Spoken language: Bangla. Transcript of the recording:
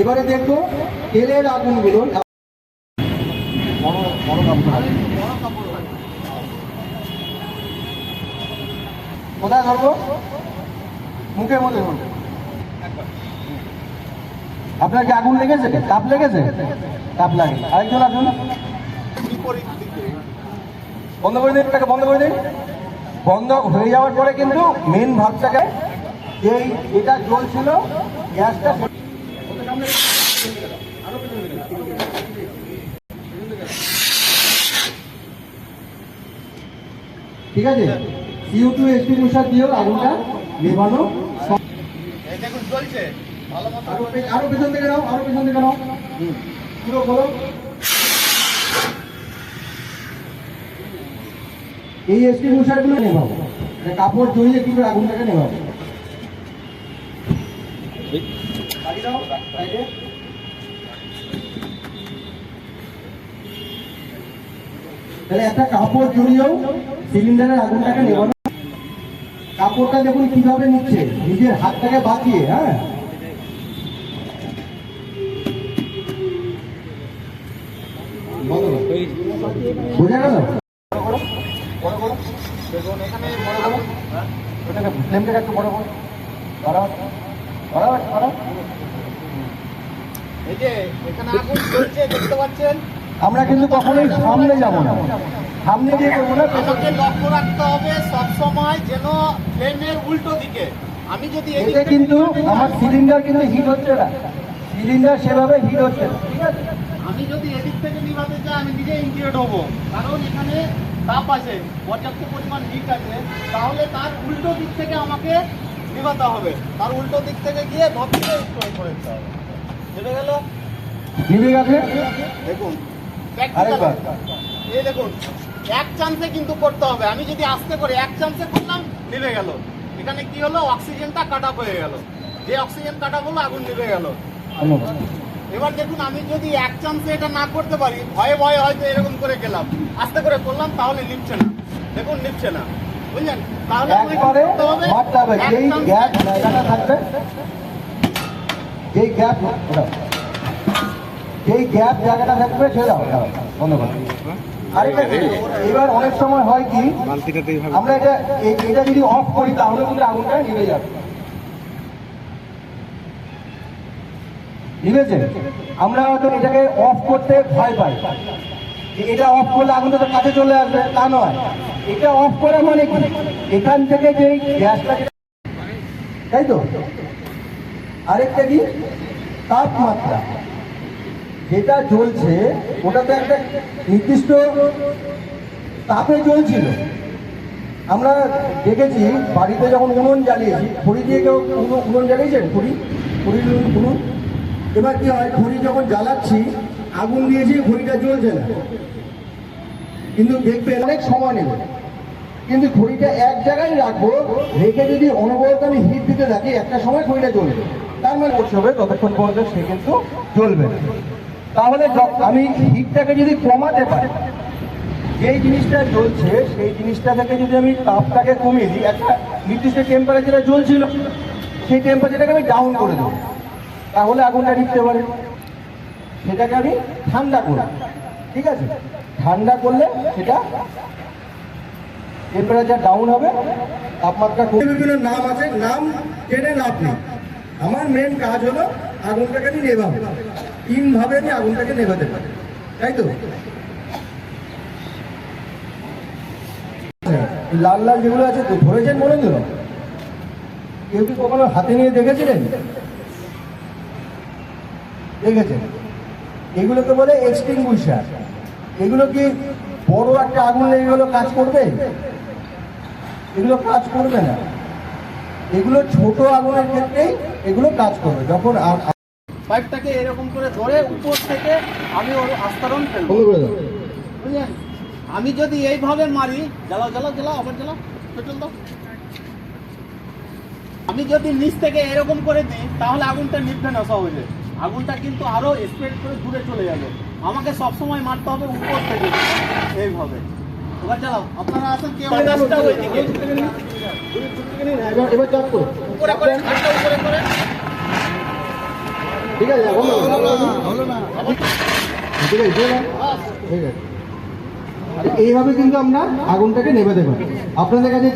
এবারে দেখব তেলের আগুনগুলো। কোথায় ধরবো? মুখে মধ্যে ধরবো। আপনার কি আগুন লেগেছে? তাপ লেগেছে? তাপ লাগে। আরেকজন আসুন। বন্ধ করে দিন, এটাকে বন্ধ করে দিন। বন্ধ হয়ে যাওয়ার পরে কিন্তু মেন ভাবটাকে এই এটা জ্বলছিল গ্যাসটা ঠিক আছে? সিও টু এক্সটিংগুইশার দিয়েও আগুনটা নেভানো। আরও পেছন থেকে নাও আরও পেছন থেকে নাও। পুরো খোলো এই এক্সটিংগুইশারগুলো নেভাবো। কাপড় জড়িয়ে করে আগুনটাকে নেভাবো। তাহলে একটা কাপড় জড়িয়েও সিলিন্ডারের আগুনটাকে নেভানো। কাপড়টা দেখুন কীভাবে নিচ্ছে। নিজের হাতটাকে বাঁচিয়ে হ্যাঁ। বোঝা গেল? এখানে বড় আগুন ওটাকে ফ্লেমটাকে একটু বড় করো বাড়াও বাড়াও বাড়াও এই যে এখানে আগুন চলছে দেখতে পাচ্ছেন? আমরা কিন্তু কখনোই সামনে যাব না। সামনে গিয়ে করব না। আমাকে লক্ষ্য রাখতে হবে সবসময় যেন ফ্লেমের উল্টো দিকে। আমি যদি এদিক কিন্তু আমার সিলিন্ডার কিন্তু হিট হচ্ছে না। সিলিন্ডার সেভাবে হিট হচ্ছে না। ঠিক আছে আমি যদি এদিক থেকে নিভাতে যাই আমি নিজে ইনক্রিয়েট হব কারণ এখানে তাপ আছে পর্যাপ্ত পরিমাণ হিট আছে। তাহলে তার উল্টো দিক থেকে আমাকে নিভাতে হবে। তার উল্টো দিক থেকে গিয়ে ধর থেকে স্টোর করে দিতে হবে। বুঝে গেল? নিভে গেছে? দেখুন। এই দেখুন এক চান্সে কিন্তু করতে হবে। আমি যদি আস্তে করে এক চান্সে করলাম নিভে গেল। এখানে কি হলো? অক্সিজেনটা কাট হয়ে গেল। যে অক্সিজেন কাট হলো আগুন নিভে গেল। এবার দেখুন আমি যদি এক চান্সে এটা না করতে পারি ভয়ে ভয়ে হয়তো এরকম করে গেলাম। আস্তে করে করলাম তাহলে নিচ্ছে না। দেখুন নিচ্ছে না। বুঝলেন? তাহলে গ্যাপ জায়গাটা থাকবে যেই গ্যাপ ওটা। যেই জায়গাটা থাকবে সে দাও দাও, বন্ধ করো। আরেকটা কি, এবার অনেক সময় হয় কি আমরা এটা এটা যদি অফ করি তাহলে কিন্তু আগুনটা নিভে যাবে। নিভেছে আমরা হয়তো এটাকে অফ করতে ভয় পাই। এটা অফ করলে আগুনটা তো কাছে চলে আসবে, তা নয়। এটা অফ করা মানে কি? এখান থেকে যে গ্যাসটা তাই তো? আরেকটা কি? তাপমাত্রা। যেটা জ্বলছে, ওটা তো একটা নির্দিষ্ট তাপে জ্বলছিল। আমরা দেখেছি, বাড়িতে যখন উনুন জ্বালিয়েছি খড়ি দিয়ে কেউ উনুন জ্বালিয়েছেন? খড়ি খড়ির উনুন? এবার কি হয়, খড়ি যখন জ্বালাচ্ছি, আগুন দিয়েছি খড়িটা জ্বলছে না, কিন্তু দেখবে অনেক সময় নেবে। কিন্তু খড়িটা এক জায়গায় রাখব, রেখে যদি অনবরত আমি হিট দিতে থাকি, একটা সময় খড়িটা জ্বলবে। তার মানে করতে হবে, ততক্ষণ পর্যন্ত সে কিন্তু জ্বলবে। তাহলে আমি হিটটাকে যদি কমাতে পারি, যেই জিনিসটা জ্বলছে, সেই জিনিসটা থেকে যদি আমি তাপটাকে কমিয়ে দিই, একটা নির্দিষ্ট টেম্পারেচারে জ্বলছিল, সেই টেম্পারেচারটাকে আমি ডাউন করে দেবো। তাহলে আগুনটা নিতে পারে। সেটাকে আমি ঠান্ডা করি ঠিক আছে? ঠান্ডা করলে সেটা টেম্পারেচার ডাউন হবে তাপমাত্রা বিভিন্ন নাম আছে নাম জেনে লাভ নেই। আমার মেন কাজ হলো আগুনটাকে আমি নেভাবো। তিন ভাবে আমি আগুনটাকে নেভাতে পারি। তাই তো? লাল লাল যেগুলো আছে তো ধরেছেন মনে দিল কেউ কি কখনো হাতে নিয়ে দেখেছিলেন? দেখেছেন? এগুলোকে বলে এক্সটিংগুইশার। এগুলো কি বড় একটা আগুন লেগে গেলো কাজ করবে? এগুলো কাজ করবে না। এগুলো ছোট আগুনের ক্ষেত্রেই এগুলো কাজ করবে। যখন পাইপটাকে এরকম করে ধরে উপর থেকে আমি ওর আস্তরণ ফেলব। বুঝলেন? আমি যদি এইভাবে মারি জ্বালাও জ্বালাও জ্বালাও আবার জ্বালাও পেট্রোল দাও। আমি যদি নিচ থেকে এরকম করে দিই তাহলে আগুনটা নিভবে না সহজে আগুনটা কিন্তু আরও স্প্রেড করে দূরে চলে যাবে। আমাকে সবসময় মারতে হবে উপর থেকে এইভাবে। এবার আপনারা আছেন কেউ এবার এবার চাপ করো উপরে করে উপরে করে। ঠিক আছে হলো হলো না ঠিক আছে। ঠিক এইভাবে কিন্তু আমরা আগুনটাকে নেভাতে পারি। আপনাদের কাছে